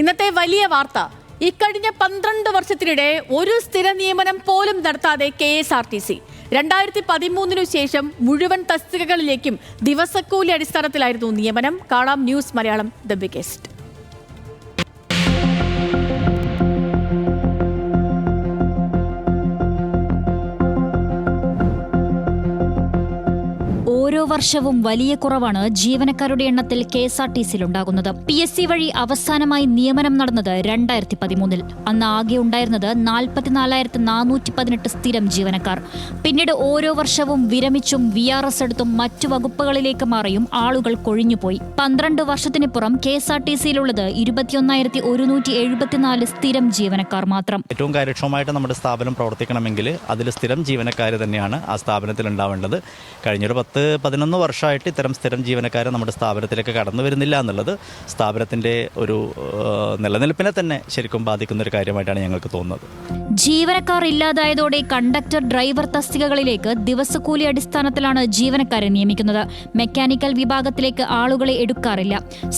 ഇന്നത്തെ വലിയ വാർത്ത. ഇക്കഴിഞ്ഞ പന്ത്രണ്ട് വർഷത്തിനിടെ ഒരു സ്ഥിര നിയമനം പോലും നടത്താതെ K S R T C. രണ്ടായിരത്തി പതിമൂന്നിനു ശേഷം മുഴുവൻ തസ്തികകളിലേക്കും ദിവസക്കൂലി അടിസ്ഥാനത്തിലായിരുന്നു നിയമനം. കാണാം ന്യൂസ് മലയാളം ദ ബിഗസ്റ്റ് ഓരോ വർഷവും വലിയ കുറവാണ് ജീവനക്കാരുടെ എണ്ണത്തിൽ കെ എസ് ആർ ടി സിയിലുണ്ടാകുന്നത്. പി എസ് സി വഴി അവസാനമായി നിയമനം നടന്നത് രണ്ടായിരത്തി പതിമൂന്നിൽ അന്ന് ആകെ ഉണ്ടായിരുന്നത് നാൽപ്പത്തിനാലായിരത്തി നാനൂറ്റി പതിനെട്ട് സ്ഥിരം ജീവനക്കാർ. പിന്നീട് ഓരോ വർഷവും വിരമിച്ചും വി ആർ എസ് എടുത്തും മറ്റു വകുപ്പുകളിലേക്ക് മാറിയും ആളുകൾ കൊഴിഞ്ഞുപോയി. പന്ത്രണ്ട് വർഷത്തിനിപ്പുറം കെ എസ് ആർ ടി സിയിലുള്ളത് ഇരുപത്തിയൊന്നായിരത്തി ഒരുന്നൂറ്റി എഴുപത്തിനാല് സ്ഥിരം ജീവനക്കാർ മാത്രം. ഏറ്റവും കാര്യക്ഷമമായിട്ട് നമ്മുടെ സ്ഥാപനം പ്രവർത്തിക്കണമെങ്കിൽ അതിൽ സ്ഥിരം ജീവനക്കാർ തന്നെയാണ് ആ സ്ഥാപനത്തിൽ ഉണ്ടാവേണ്ടത് കഴിഞ്ഞൊരു പത്ത് പതിനൊന്ന് വർഷമായിട്ട് ഇത്തരം സ്ഥിരം ജീവനക്കാരെ നമ്മുടെ സ്ഥാപനത്തിലേക്ക് കടന്നു വരുന്നില്ല എന്നുള്ളത് സ്ഥാപനത്തിന്റെ ഒരു നിലനിൽപ്പിനെ തന്നെ ശരിക്കും ബാധിക്കുന്ന ഒരു കാര്യമായിട്ടാണ് ഞങ്ങൾക്ക് തോന്നുന്നത്. ജീവനക്കാർ ഇല്ലാതായതോടെ കണ്ടക്ടർ ഡ്രൈവർ തസ്തികകളിലേക്ക് ദിവസക്കൂലി അടിസ്ഥാനത്തിലാണ് ജീവനക്കാരെ നിയമിക്കുന്നത്. മെക്കാനിക്കൽ വിഭാഗത്തിലേക്ക് ആളുകളെ എടുക്കാറില്ല.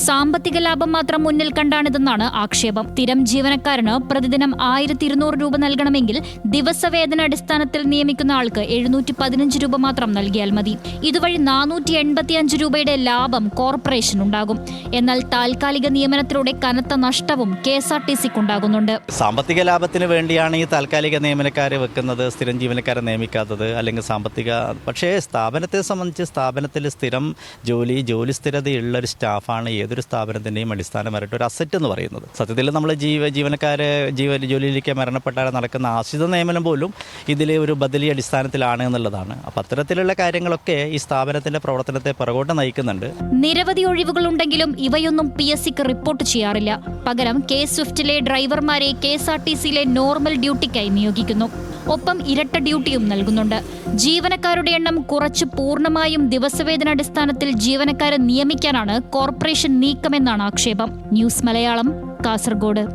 സാമ്പത്തിക ലാഭം മാത്രം മുന്നിൽ കണ്ടാണിതെന്നാണ് ആക്ഷേപം. സ്ഥിരം ജീവനക്കാരന് പ്രതിദിനം ആയിരത്തി ഇരുന്നൂറ് രൂപ നൽകണമെങ്കിൽ ദിവസവേതന അടിസ്ഥാനത്തിൽ നിയമിക്കുന്ന ആൾക്ക് എഴുന്നൂറ്റി പതിനഞ്ച് രൂപ മാത്രം നൽകിയാൽ മതി. ഇതുവഴി നാനൂറ്റി എൺപത്തിയഞ്ച് രൂപയുടെ ലാഭം കോർപ്പറേഷൻ ഉണ്ടാകും. എന്നാൽ താൽക്കാലിക നിയമനത്തിലൂടെ കനത്ത നഷ്ടവും കെ എസ് ആർ ടി സിക്കുണ്ടാകുന്നുണ്ട്. സാമ്പത്തിക ലാഭത്തിന് വേണ്ടിയാണ് ഈ താൽക്കാലിക നിയമനക്കാരെ വെക്കുന്നത് സ്ഥിരം ജീവനക്കാരെ നിയമിക്കാത്തത് അല്ലെങ്കിൽ സാമ്പത്തിക പക്ഷേ സ്ഥാപനത്തെ സംബന്ധിച്ച് സ്ഥാപനത്തിൽ സ്ഥിരം ജോലി ജോലി സ്ഥിരതയുള്ള ഒരു സ്റ്റാഫാണ് ഏതൊരു സ്ഥാപനത്തിന്റെയും അടിസ്ഥാനമായിട്ട് ഒരു അസറ്റ് എന്ന് പറയുന്നത്. സത്യത്തിൽ നമ്മൾ ജീവ ജീവനക്കാരെ ജീവ ജോലിയിലേക്ക് മരണപ്പെട്ടാൽ നടക്കുന്ന ആശ്രിത നിയമനം പോലും ഇതിലെ ഒരു ബദലി അടിസ്ഥാനത്തിലാണ് എന്നുള്ളതാണ്. അപ്പം അത്തരത്തിലുള്ള കാര്യങ്ങളൊക്കെ ഈ സ്ഥാപനത്തിന്റെ പ്രവർത്തനത്തെ പുറകോട്ട് നയിക്കുന്നുണ്ട്. നിരവധി ഒഴിവുകളുണ്ടെങ്കിലും ഇവയൊന്നും പി എസ് സിക്ക് റിപ്പോർട്ട് ചെയ്യാറില്ല. പകരം കെ സ്വിഫ്റ്റിലെ ഡ്രൈവർമാരെ കെ എസ് ആർ ടി സിയിലെ നോർമൽ ഡ്യൂട്ടിക്കായി നിയോഗിക്കുന്നു. ഒപ്പം ഇരട്ട ഡ്യൂട്ടിയും നൽകുന്നുണ്ട്. ജീവനക്കാരുടെ എണ്ണം കുറച്ച് പൂർണമായും ദിവസവേതന അടിസ്ഥാനത്തിൽ ജീവനക്കാരെ നിയമിക്കാനാണ് കോർപ്പറേഷൻ നീക്കമെന്നാണ് ആക്ഷേപം. ന്യൂസ് മലയാളം കാസർഗോഡ്.